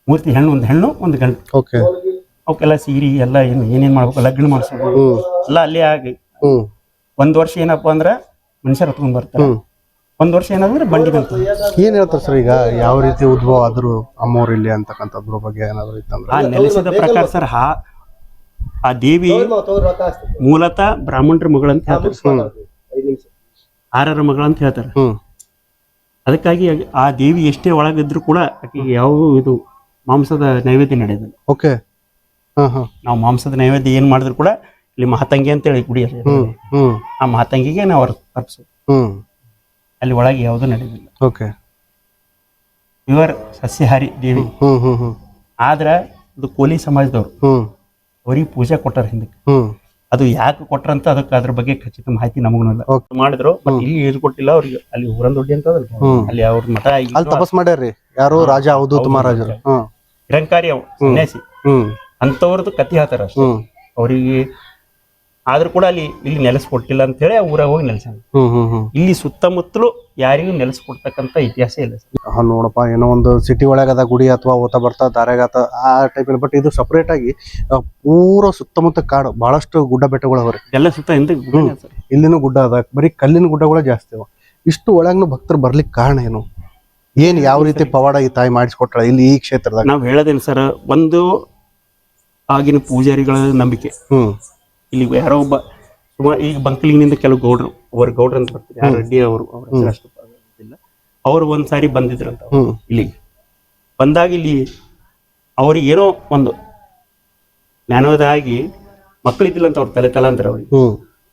ಮೂರ್ತಿ ಹೆಣ್ಣು ಒಂದು ಹೆಣ್ಣು ಒಂದು ಗಂಡು. ಓಕೆ. ಅವಕ್ಕೆಲ್ಲ ಸೀರಿ ಎಲ್ಲ ಏನು ಏನೇನ್ ಮಾಡ್ಬೇಕು ಲಗ್ನ ಮಾಡಿಸ್ಬೇಕು. ಎಲ್ಲ ಅಲ್ಲೇ ಆಗಿ. ಒಂದ್ ವರ್ಷ ಏನಪ್ಪಾ ಅಂದ್ರ ಮನುಷ್ಯರ ಹತ್ಕೊಂಡ್ ಬರ್ತಾರೆ. ಒಂದ್ ವರ್ಷ ಏನಾದ್ರೆ ಬಂಡಿ ಬಂತ. ಏನ್ ಹೇಳ್ತಾರೆ ಸರ್ ಈಗ? ಯಾವ ರೀತಿ ಉದ್ಭವ ಆದ್ರು ಅಮ್ಮವ್ರು ಇಲ್ಲಿ ಅಂತಕ್ಕಂಥದ್ರ ಬಗ್ಗೆ ಏನಾದ್ರು ಇತ್ತಂದ್ರೆ? ಆ ನೆಲೆಸಿದ ಪ್ರಕಾರ ಸರ್ ಹಾ ಆ ದೇವಿ ಮೂಲತಃ ಬ್ರಾಹ್ಮಣರ ಮಗಳಂತ ಹೇಳ್ತಾರೆ. ಆರರ ಆರರ ಮಗಳಂತ ಹೇಳ್ತಾರೆ. ಅದಕ್ಕಾಗಿ ಆ ದೇವಿ ಎಷ್ಟೇ ಒಳಗಿದ್ರು ಕೂಡ ಆಕೆಗೆ ಯಾವ ಇದು ಮಾಂಸದ ನೈವೇದ್ಯ ನಡೆಯೋದಿಲ್ಲ. ಓಕೆ. ಹಾ ಹಾ. ನಾವು ಮಾಂಸದ ನೈವೇದ್ಯ ಏನ್ ಮಾಡಿದ್ರು ಕೂಡ ಇಲ್ಲಿ ಮಹಾತಂಗಿ ಗುಡಿ ಇದೆ. ಹ್ಮ್ ಹ್ಮ್. ಆ ಮಹಾತಂಗಿಗೆ ನಾವು ಹ್ಮ್. ಅಲ್ಲಿ ಒಳಗೆ ಯಾವುದೂ ನಡೆಯೋದಿಲ್ಲ ಓಕೆ. ಇವರ್ ಸಸ್ಯಹಾರಿ ದೇವಿ. ಹ್ಮ್ ಹ್ಮ್ ಹ್ಮ್ ಆದ್ರ ಇದು ಕೋಲಿ ಸಮಾಜದವ್ರು. ಅವ್ರಿಗೆ ಪೂಜೆ ಕೊಟ್ಟಾರ ಹಿಂದಕ್ಕೆ. ಹ್ಮ್. ಅದು ಯಾಕೆ ಕೊಟ್ರಂತ ಅದಕ್ಕೆ ಅದ್ರ ಬಗ್ಗೆ ಖಚಿತ ಮಾಹಿತಿ ನಮಗೂ ಇಲ್ಲ. Okay. ಮಾಡಿದ್ರು ಬಟ್ ಇಲ್ಲಿ ಇದು ಕೊಟ್ಟಿಲ್ಲ ಅವ್ರಿಗೆ ಅಲ್ಲಿ ಊರನ್ ದೊಡ್ಡಿ ಅಂತ ಅದಲ್ಲ. ಹ್ಮ್. ಅಲ್ಲಿ ಅವ್ರ ಮಠ ಅಲ್ಲಿ ತಪಸ್ ಮಾಡ್ಯಾರ್ರಿ. ಯಾರು ರಾಜ ಅವಧೂತ ಮಹಾರಾಜರು ಹ್ಮ್. ನಿರಂಕಾರಿ ಅವ ಸನ್ಯಾಸಿ. ಹ್ಮ್. ಅಂತವ್ರದ್ದು ಕತಿ ಹೇಳ್ತಾರ ಅಷ್ಟೇ. ಹ್ಮ್. ಅವರಿಗೆ ಆದ್ರೂ ಕೂಡ ಅಲ್ಲಿ ಇಲ್ಲಿ ನೆಲೆಸ್ಕೊಟ್ಟಿಲ್ಲ ಅಂತ ಹೇಳಿ ಊರಾಗ ಹೋಗಿ ನೆಲೆಸ ಇಲ್ಲಿ ಸುತ್ತಮುತ್ತಲು ಯಾರಿಗೂ ನೆಲೆಸ್ಕೊಡ್ತಕ್ಕಂತ ಇತಿಹಾಸ ಇಲ್ಲ ಹಾ, ನೋಡಪ್ಪ ಏನೋ ಒಂದು ಸಿಟಿ ಒಳಗದ ಗುಡಿ ಅಥವಾ ಓತ ಬರ್ತಾ ದಾರ್ಯಾಗತ ಆ ಟೈಪ್ ಬಟ್ ಇದು ಸಪರೇಟ್ ಆಗಿ ಪೂರ ಸುತ್ತಮುತ್ತ ಕಾಡು ಬಹಳಷ್ಟು ಗುಡ್ಡ ಬೆಟ್ಟಗಳು ಅವ್ರಿ ಎಲ್ಲ ಸುತ್ತ ಹಿಂದೆ ಇಲ್ಲಿನೂ ಗುಡ್ಡ ಅದ ಬರೀ ಕಲ್ಲಿನ ಗುಡ್ಡಗಳು ಜಾಸ್ತಿ ಅವ. ಇಷ್ಟು ಒಳಗ್ನು ಭಕ್ತರು ಬರ್ಲಿಕ್ಕೆ ಕಾರಣ ಏನು? ಏನ್ ಯಾವ ರೀತಿ ಪವಾಡ ಈ ತಾಯಿ ಮಾಡಿಸ್ಕೊಟ್ಟಳ ಇಲ್ಲಿ ಈ ಕ್ಷೇತ್ರದಾಗ? ನಾವು ಹೇಳೋದೇನು ಸರ್ ಒಂದು ಆಗಿನ ಪೂಜಾರಿಗಳ ನಂಬಿಕೆ. ಹ್ಮ್. ಇಲ್ಲಿ ಯಾರೋ ಒಬ್ಬ ಸುಮಾರು ಈಗ ಬಂಕಲಿನಿಂದ ಕೆಲವು ಗೌಡ್ರು ಅವರು ಗೌಡ್ರು ಅಂತ ಬರ್ತಾರೆ. ಯಾರು ರೆಡ್ಡಿ ಅವರು ಅವ್ರ ಹೆಸರು ಅಷ್ಟು ಗೊತ್ತಿಲ್ಲ ಅವ್ರು ಒಂದ್ ಸಾರಿ ಬಂದಿದ್ರಂತ ಇಲ್ಲಿ ಬಂದಾಗ ಇಲ್ಲಿ ಅವ್ರಿಗೆ ಏನೋ ಒಂದು ಜ್ಞಾನೋದಾಗಿ ಮಕ್ಕಳಿದ್ದಿಲ್ಲ ಅಂತ ಅವ್ರ ತಲೆ ತಲಾಂತರ ಅವ್ರಿಗೆ.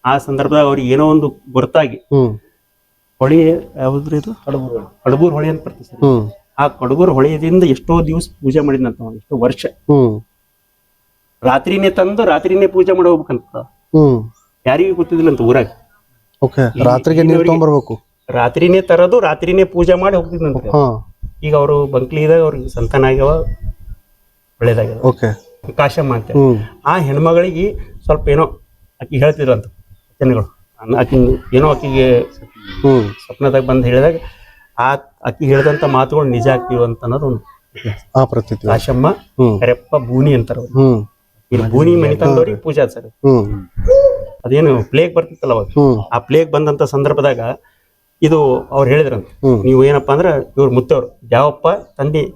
ಆ ಸಂದರ್ಭದಾಗ ಅವ್ರಿಗೆ ಏನೋ ಒಂದು ಗುರುತಾಗಿ ಹೊಳಿ ಯಾವ್ದ್ರಿ ಇದು ಕಡಬೂರ್ ಹೊಳಿ. ಅಂತ ಬರ್ತದೆ ಆ ಕಡಬೂರ್ ಹೊಳೆಯದಿಂದ ಎಷ್ಟೋ ದಿವಸ ಪೂಜೆ ಮಾಡಿದ್ನಂತ ಎಷ್ಟೋ ವರ್ಷ. ರಾತ್ರಿನೇ ತಂದು ರಾತ್ರಿನೇ ಪೂಜೆ ಮಾಡಿ ಹೋಗ್ಬೇಕಂತ. ಹ್ಮ್. ಯಾರಿಗೂ ಗೊತ್ತಿದ್ದಿಲ್ಲ ಅಂತ ಊರಾಗ. ಓಕೆ ರಾತ್ರಿಗೆ ನೀರು ತಗೊಂಡ್ಬರ್ಬೇಕು. ರಾತ್ರಿನೇ ತರೋದು ರಾತ್ರಿನೇ ಪೂಜೆ ಮಾಡಿ ಹೋಗ್ತಿದ್ನಂತ. ಹಾ. ಈಗ ಅವರು ಬಂಕ್ಲಿದಾಗ ಅವ್ರಿಗೆ ಸಂತಾನ ಆಗ್ಯಾವ ಒಳ್ಳೇದಾಗ್ಯಾವ. ಓಕೆ. ಕಾಶಮ್ಮ ಅಂತ ಹ್ಮ್. ಆ ಹೆಣ್ಮಗಳಿಗೆ ಸ್ವಲ್ಪ ಏನೋ ಆಕಿ ಹೇಳ್ತಿದ್ರು ಅಂತ ಜನಗಳು ಆಕಿ ಏನೋ ಆಕಿಗೆ ಹ್ಮ್. ಸ್ವಪ್ನದಾಗ ಬಂದು ಹೇಳಿದಾಗ ಆ ಆಕಿ ಹೇಳಿದಂತ ಮಾತುಗಳು ನಿಜ ಆಗ್ತಿವ ಅಂತ ಅನ್ನೋದು ಒಂದು ಆ ಪ್ರತೀತಿ. ಕಾಶಮ್ಮ ಹ್ಮ್. ಕರೆಪ್ಪ ಬೂನಿ ಅಂತಾರ ಅವ್ರು. ಹ್ಮ್. ಇಲ್ಲಿ ಭೂಮಿ ಮನೆ ತಂದವ್ರಿಗೆ ಪೂಜಾ ಸರ್. ಹ್ಮ್. ಅದೇನು ಪ್ಲೇಗ್ ಬರ್ತಿತ್ತಲ್ಲ ಅವಾಗ? ಹ್ಮ್. ಆ ಪ್ಲೇಗ್ ಬಂದಂತ ಸಂದರ್ಭದಾಗ ಇದು ಅವ್ರು ಹೇಳಿದ್ರಂತ. ನೀವು ಏನಪ್ಪಾ ಅಂದ್ರೆ ಇವ್ರ ಮುತ್ತವ್ರು. ಯಾವಪ್ಪ? ತಂದಿ